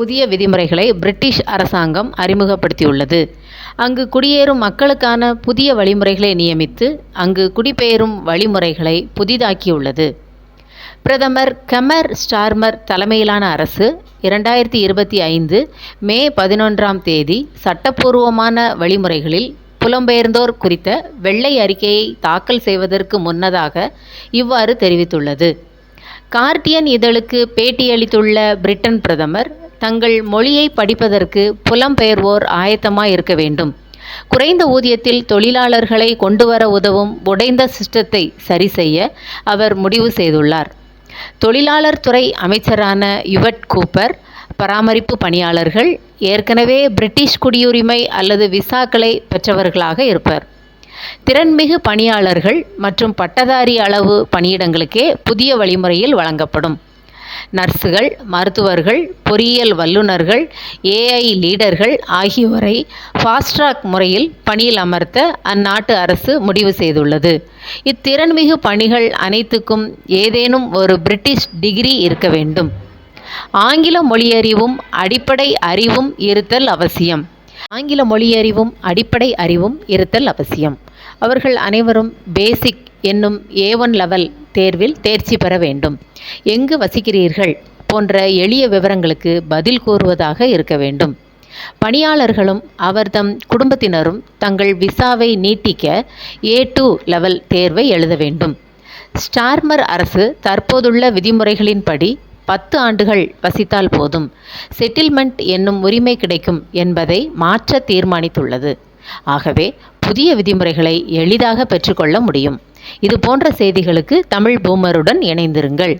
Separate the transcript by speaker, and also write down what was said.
Speaker 1: புதிய விதிமுறைகளை பிரிட்டிஷ் அரசாங்கம் அறிமுகப்படுத்தியுள்ளது. அங்கு குடியேறும் மக்களுக்கான புதிய வழிமுறைகளை நியமித்து அங்கு குடிபெயரும் வழிமுறைகளை புதிதாக்கியுள்ளது. பிரதமர் கெமர் ஸ்டார்மர் தலைமையிலான அரசு இரண்டாயிரத்தி இருபத்தி ஐந்து மே பதினொன்றாம் தேதி சட்டப்பூர்வமான வழிமுறைகளில் புலம்பெயர்ந்தோர் குறித்த வெள்ளை அறிக்கையை தாக்கல் செய்வதற்கு முன்னதாக இவ்வாறு தெரிவித்துள்ளது. கார்டியன் இதழுக்கு பேட்டியளித்துள்ள பிரிட்டன் பிரதமர் தங்கள் மொழியை படிப்பதற்கு புலம்பெயர்வோர் ஆயத்தமாக இருக்க வேண்டும். குறைந்த ஊதியத்தில் தொழிலாளர்களை கொண்டுவர உதவும் உடைந்த சிஸ்டத்தை சரி செய்ய அவர் முடிவு செய்துள்ளார். தொழிலாளர் துறை அமைச்சரான யுவட் கூப்பர் பராமரிப்பு பணியாளர்கள் ஏற்கனவே பிரிட்டிஷ் குடியுரிமை அல்லது விசாக்களை பெற்றவர்களாக இருப்பர். திறன்மிகு பணியாளர்கள் மற்றும் பட்டதாரி அளவு பணியிடங்களுக்கே புதிய வழிமுறையில் வழங்கப்படும். நர்ஸுகள் மருத்துவர்கள் பொறியியல் வல்லுநர்கள் ஏஐ லீடர்கள் ஆகியோரை ஃபாஸ்ட்ராக் முறையில் பணியில் அமர்த்த அந்நாட்டு அரசு முடிவு செய்துள்ளது. இத்திறன்மிகு பணிகள் அனைத்துக்கும் ஏதேனும் ஒரு பிரிட்டிஷ் டிகிரி இருக்க வேண்டும். ஆங்கில மொழியறிவும் அடிப்படை அறிவும் இருத்தல் அவசியம். ஆங்கில மொழியறிவும் அடிப்படை அறிவும் இருத்தல் அவசியம். அவர்கள் அனைவரும் பேசிக் என்னும் ஏ ஒன் லெவல் தேர்வில் தேர்ச்சி பெற வேண்டும். எங்கு வசிக்கிறீர்கள்? போன்ற எளிய விவரங்களுக்கு பதில் கூறுவதாக இருக்க வேண்டும். பணியாளர்களும் அவர்தம் குடும்பத்தினரும் தங்கள் விசாவை நீட்டிக்க ஏ டூ லெவல் தேர்வை எழுத வேண்டும். ஸ்டார்மர் அரசு தற்போதுள்ள விதிமுறைகளின்படி பத்து ஆண்டுகள் வசித்தால் போதும். செட்டில்மெண்ட் என்னும் உரிமை கிடைக்கும் என்பதை மாற்ற தீர்மானித்துள்ளது. ஆகவே புதிய விதிமுறைகளை எளிதாக பெற்றுக்கொள்ள முடியும். இது போன்ற செய்திகளுக்கு தமிழ் பூமருடன் இணைந்திருங்கள்.